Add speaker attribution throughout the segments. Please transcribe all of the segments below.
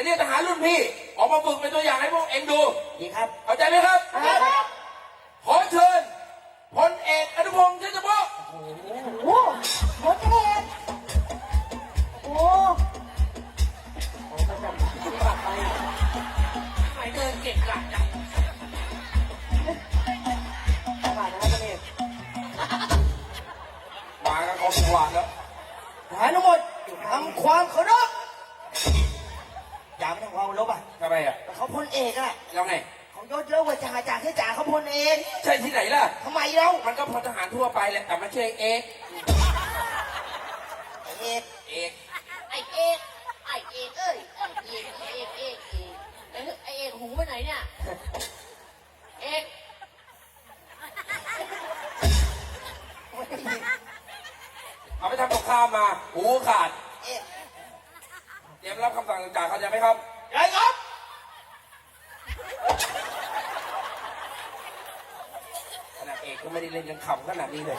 Speaker 1: จะเรียกทหารรุ่นพี่ ออกมาฝึกเป็นตัวอย่างให้พวกเองดู
Speaker 2: ดีครับ
Speaker 1: เข้าใจไหมครับ
Speaker 2: ครับ
Speaker 1: ขอเชิญพลเอกอนุพงศ์เชษฐพงศ์
Speaker 2: โอ้โหหมดเอกโอ้โหโอ้
Speaker 1: เขา
Speaker 2: พลเอกอะ
Speaker 1: แล้วไง
Speaker 2: เขายศเยอะกว่าจ่าจ่าแค่จ่าเขาพลเอก
Speaker 1: ใช่ที่ไหนล่ะ
Speaker 2: ทำไมเล่า
Speaker 1: มันก็พลทหารทั่วไปแหละแต่ไม่ใช่เอก
Speaker 2: เอก
Speaker 1: เอก
Speaker 3: ไอเอกไอเอกเอ้ยไอเอกไอเอกเอกเอกไอไอเอกหูไปไหนเนี่ยเอก
Speaker 1: เอาไปทำกับข้าวมา หูขาด
Speaker 2: เอก
Speaker 1: เตรียมรับคำสั่งจากเขาใจไหมครับ
Speaker 2: ใหญ่ครับ
Speaker 1: ขนาดเอ ก็ไม่ได้เล่นยังขำขนาดนี้เลย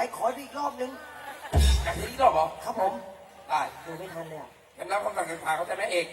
Speaker 1: ไป
Speaker 2: ขออีกรอบนึง
Speaker 1: อยากเห็นอีกรอบเหรอ
Speaker 2: ครับผม
Speaker 1: ได้
Speaker 2: ดูไม่ทันเลยอะ
Speaker 1: เตรียมรับคำสั่งจากเขาใจไหมเอก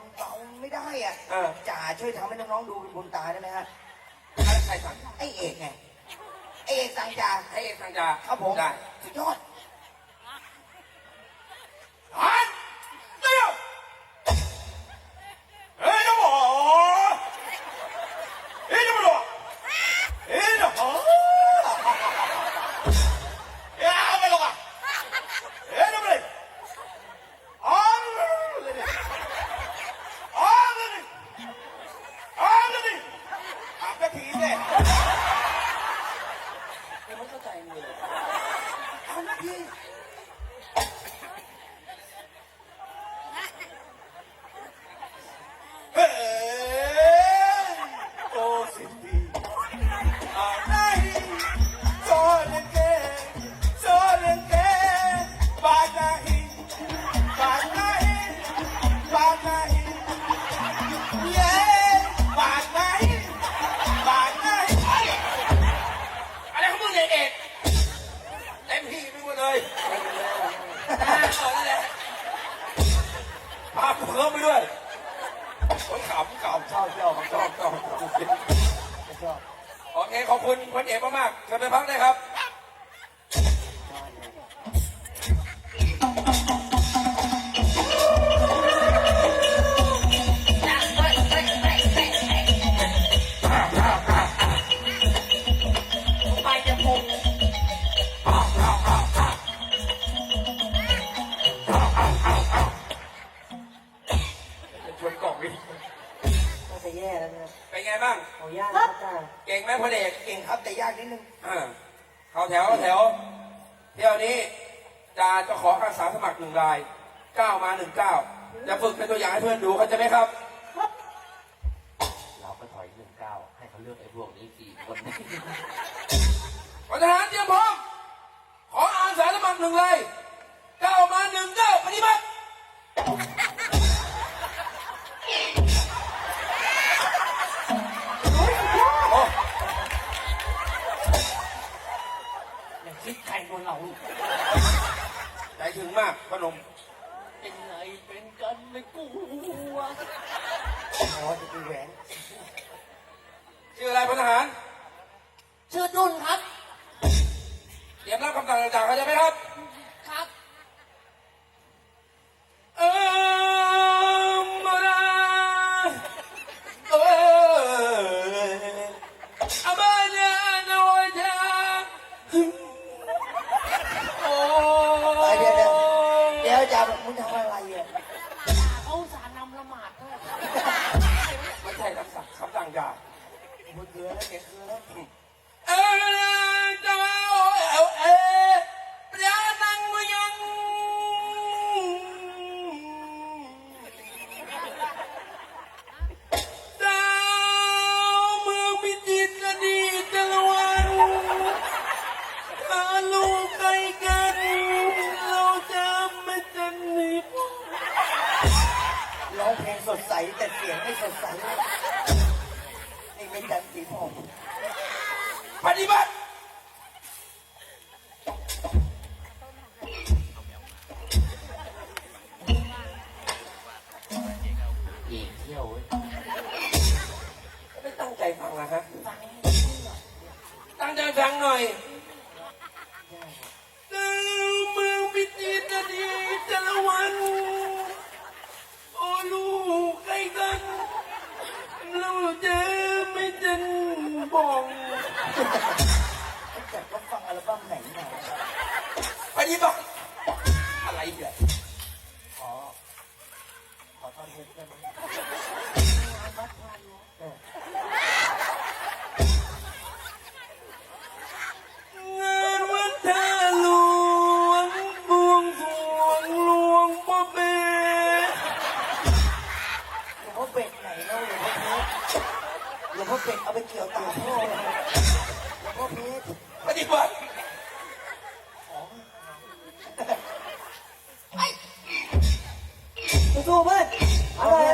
Speaker 1: เอก
Speaker 2: ทำ
Speaker 1: น้อ
Speaker 2: งเบาไม่ได้อะ
Speaker 1: เออ
Speaker 2: จ่าช่วยทำให้น้องๆดูเป็นบุญตาได้ไหมฮะ
Speaker 1: ใครสั่ง
Speaker 2: ไอ้เอกไงไอ้เอกสั่งจ่า
Speaker 1: ให้เอกสั่งจา
Speaker 2: ครับผม
Speaker 1: ได้
Speaker 2: สุดยอด
Speaker 1: อะไรของมึงเนี่ยเอกเต็มที่ไปหมดเลยเออนั่นแหละพากูเพิ่มไปด้วยคนขำขำชอบชอบชอบชอบ
Speaker 2: ชอบ
Speaker 1: โอเคขอบคุณพลเอกมากๆเชิญไปพักได้ครับ
Speaker 2: ย่แล้วนะ
Speaker 1: เป็นไงบ้าง
Speaker 2: ขออนุญาตนะครับจ้า
Speaker 1: เก่งไหมพลเอก
Speaker 4: เก่งครับแต่ยากนิดนึง
Speaker 1: อ่าเข้าแถวเข้าแถวเที่ยวนี้จะจะขออาสาสมัครหนึ่งรายก้าวมาหนึ่งก้าวจะฝึกเป็นตัวอย่างให้เพื่อนดูเข้าใจไหมครับ
Speaker 3: เราก็ถอยหนึ่งเก้าให้เขาเลือกไอ้พวกนี้สี่คน
Speaker 1: พลทหารเตรียมพร้อม ขออาสาสมัครหนึ่งรายก้าวมาหนึ่งก้าวปฏิบัติ
Speaker 4: แล้วแกเกลือแล้ว
Speaker 1: เออจะมาโอเอลเอปลานังมายังดาวเมืองพิจิตรดีตตะละวันถ้าลูกใกล้กันเราจะไม่จันนิพ
Speaker 4: ร้องเพลงสดใสแต่เสียงไม่สดใส นี่ไม่จันสีผม
Speaker 1: ปฏิบัติ
Speaker 3: อีกแหละขอ ข
Speaker 1: อทอนเทปได้ไหมเองินวันเธอหลวงบวงสวงหลวงพ่อหลวงพ่อเป็ดไหนเล่าหลวงพ่อเบ็ดเอา
Speaker 4: ไปเกี่ยวตาพ่อเลยวพ่อเพชร
Speaker 1: ปฏิบัติู้เพื่
Speaker 4: อนอร่อ
Speaker 1: ย